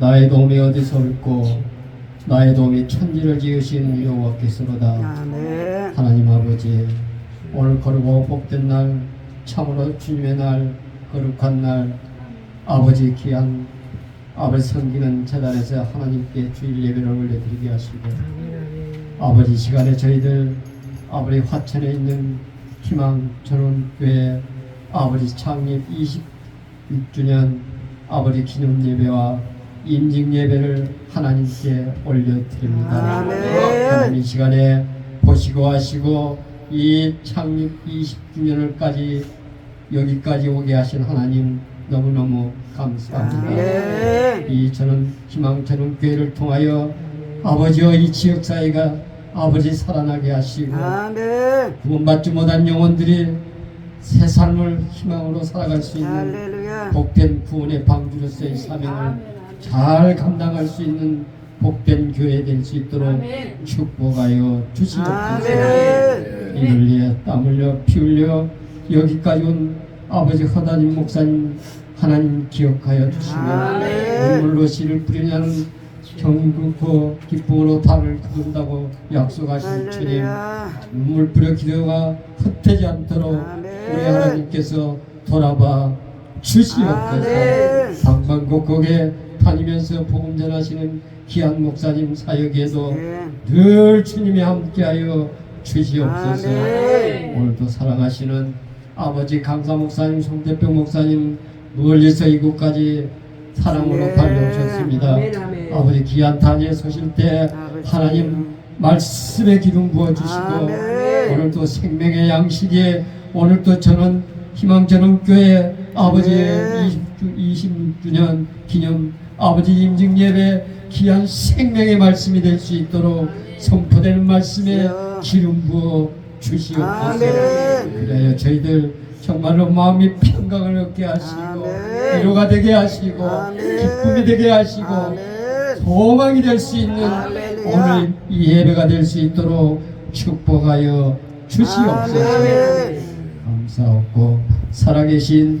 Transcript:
나의 도움이 어디서 올고 나의 도움이 천지를 지으신 여호와께서로다 아멘. 하나님 아버지 오늘 거룩하고 복된 날 참으로 주님의 날 거룩한 날 아버지 귀한 아버지 섬기는 재단에서 하나님께 주일 예배를 올려드리게 하시고 아버지 시간에 저희들 아버지 화천에 있는 희망 전원교회 아버지 창립 26주년 아버지 기념 예배와 임직 예배를 하나님께 올려드립니다. 아멘. 하나님 이 시간에 보시고 하시고 이 창립 20주년을까지 여기까지 오게 하신 하나님 너무너무 감사합니다. 아멘. 이 저는 희망처럼 교회를 통하여 아버지와 이 지역 사회가 아버지 살아나게 하시고 아멘. 구원받지 못한 영혼들이 새 삶을 희망으로 살아갈 수 있는. 복된 구원의 방주로서의 사명을 잘 감당할 수 있는 복된 교회 될 수 있도록 축복하여 주시옵소서. 아멘. 이를 위해 땀 흘려 피 흘려 여기까지 온 아버지 허다님 목사님 하나님 기억하여 주시고 아멘. 눈물로 씨를 뿌리냐는 경극고 기쁨으로 달을 거둔다고 약속하신 주님. 눈물 뿌려 기도가 흩어지 않도록 아멘. 우리 하나님께서 돌아봐 주시옵소서 아멘. 방방곡곡에 다니면서 복음 전하시는 귀한 목사님 사역에도 네. 늘 주님이 함께하여 주시옵소서. 아멘. 오늘도 사랑하시는 아버지 강사 목사님, 송대표 목사님 멀리서 이곳까지 사랑으로 네. 달려오셨습니다. 아멘, 아멘. 아버지 귀한 단위에 서실 때 아버지. 하나님 말씀의 기름 부어 주시고 아멘. 오늘도 생명의 양식에 오늘도 저는 희망전원 교회 아버지의 네. 20주, 20주년 기념 아버지 임직 예배 귀한 생명의 말씀이 될 수 있도록 선포되는 말씀에. 기름 부어 주시옵소서. 그래야 저희들 정말로 마음이 평강을 얻게 하시고. 위로가 되게 하시고. 기쁨이 되게 하시고. 소망이 될 수 있는. 오늘 이 예배가 될 수 있도록 축복하여 주시옵소서. 감사하고 살아계신